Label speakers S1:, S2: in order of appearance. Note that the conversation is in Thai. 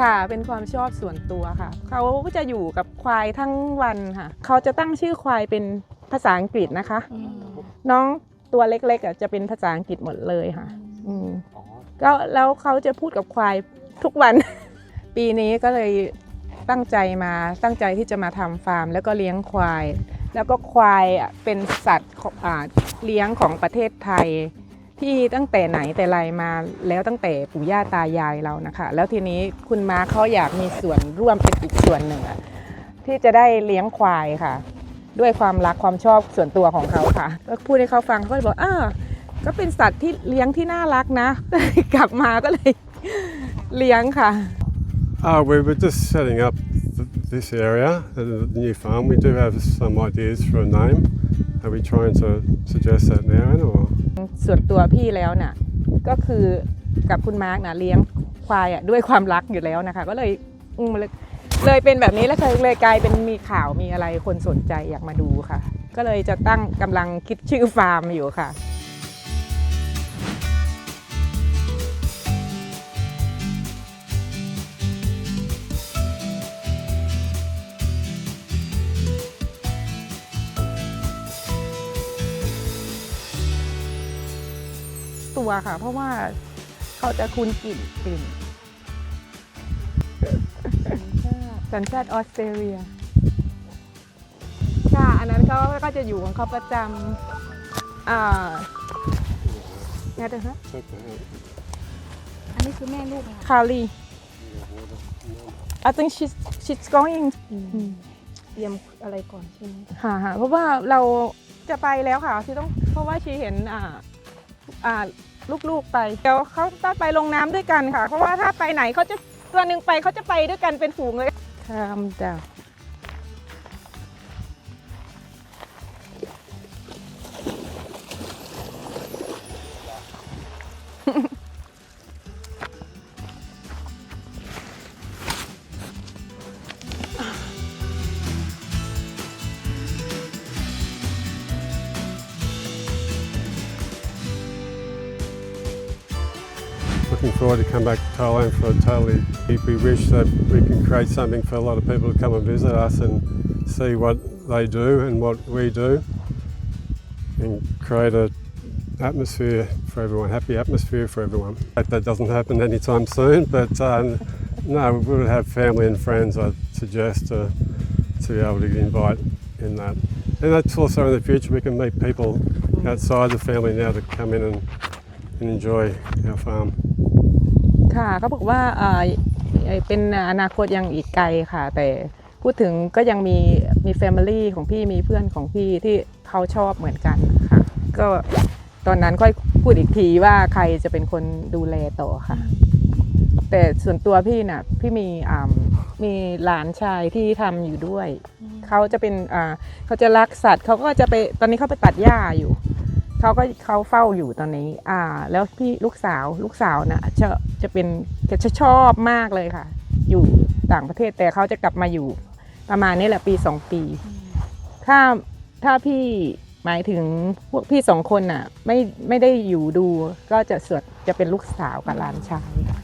S1: ค่ะ เป็นความชอบส่วนตัวค่ะ เขาก็จะอยู่กับควายทั้งวันค่ะ เขาจะตั้งชื่อควายเป็นภาษาอังกฤษนะคะ น้องตัวเล็กๆอะจะเป็นภาษาอังกฤษหมดเลยค่ะ อืม
S2: อ๋อ
S1: ก็แล้วเขาจะพูดกับควายทุกวัน ปีนี้ก็เลยตั้งใจมาตั้งใจที่จะมาทำฟาร์ม แล้วก็เลี้ยงควาย แล้วก็ควายอะเป็นสัตว์ของอ่าเลี้ยงของประเทศไทย ที่ตั้งแต่ไหนแต่ไรมาแล้วตั้งแต่ปู่ย่าตายายเรานะคะ แล้วทีนี้คุณมาเขาอยากมีส่วนร่วมเป็นอีกส่วนหนึ่งอะที่จะได้เลี้ยงควายค่ะ ด้วยความรักความชอบส่วนตัวของเขาค่ะก็พูดให้เขาฟังเขาก็เลยบอกอ่าก็เป็นสัตว์ที่เลี้ยงที่น่ารักนะ กลับมาก็เลยเลี้ยงค่ะ
S3: Uh, we were just setting up th- this area, the, the new farm. We do have some ideas for a name. Are we trying to suggest that now, or?
S1: ส่วนตัวพี่แล้วน่ะก็คือกับคุณมาร์กนะเลี้ยงควายอะด้วยความรักอยู่แล้วนะคะ ก็เลยอืมเลยเลยเป็นแบบนี้แล้วเลยเลยกลายเป็นมีข่าวมีอะไรคนสนใจอยากมาดูค่ะ ก็เลยจะตั้งกำลังคิดชื่อฟาร์มอยู่ค่ะ ตัวค่ะ เพราะว่าเขาจะคุ้นกลิ่นกลิ่นสัญชาติออสเตรเลีย ค่ะ อันนั้นเขาก็จะอยู่ของเขาประจำอ่าไงเถอะฮะ
S4: อันนี้คือแม่ลูกเหรอ
S1: คารี I think she's she's going
S4: เตรียมอะไรก่อนใช่ไหม
S1: ค่ะค่ะเพราะว่าเราจะไปแล้วค่ะที่ต้องเพราะว่าชีเห็นอ่าอ่า ลูกๆไป เดี๋ยวเขาต้องไปลงน้ำด้วยกันค่ะ เพราะว่าถ้าไปไหนเขาจะตัวหนึ่งไปเขาจะไปด้วยกันเป็นฝูงเลยทำดาว
S3: Looking forward to come back to Thailand for a totally. We wish that we can create something for a lot of people to come and visit us and see what they do and what we do, and create a atmosphere for everyone, happy atmosphere for everyone. That doesn't happen anytime soon, but um, no, we would have family and friends. I'd suggest to to be able to invite in that, and that's also in the future we can meet people outside the family now to come in and, and enjoy our farm.
S1: ค่ะเขาบอกว่าเอ่อเอ่อเป็นอนาคตยังอีกไกลค่ะ แต่พูดถึงก็ยังมีมีแฟมิลี่ของพี่มีเพื่อนของพี่ที่เขาชอบเหมือนกันค่ะ ก็ตอนนั้นค่อยพูดอีกทีว่าใครจะเป็นคนดูแลต่อค่ะ แต่ส่วนตัวพี่น่ะพี่มีอ่ามีหลานชายที่ทำอยู่ด้วย เขาจะเป็นอ่าเขาจะรักสัตว์เขาก็จะไปตอนนี้เขาไปตัดหญ้าอยู่ เขาก็เขาเฝ้าอยู่ตอนนี้ อ่า แล้วพี่ลูกสาวลูกสาวนะจะจะเป็นจะชอบมากเลยค่ะ อยู่ต่างประเทศแต่เขาจะกลับมาอยู่ประมาณนี้แหละปีสองปี ถ้าถ้าพี่หมายถึงพวกพี่สองคนน่ะ ไม่ไม่ได้อยู่ดูก็จะส่วนจะเป็นลูกสาวกับหลานชายค่ะ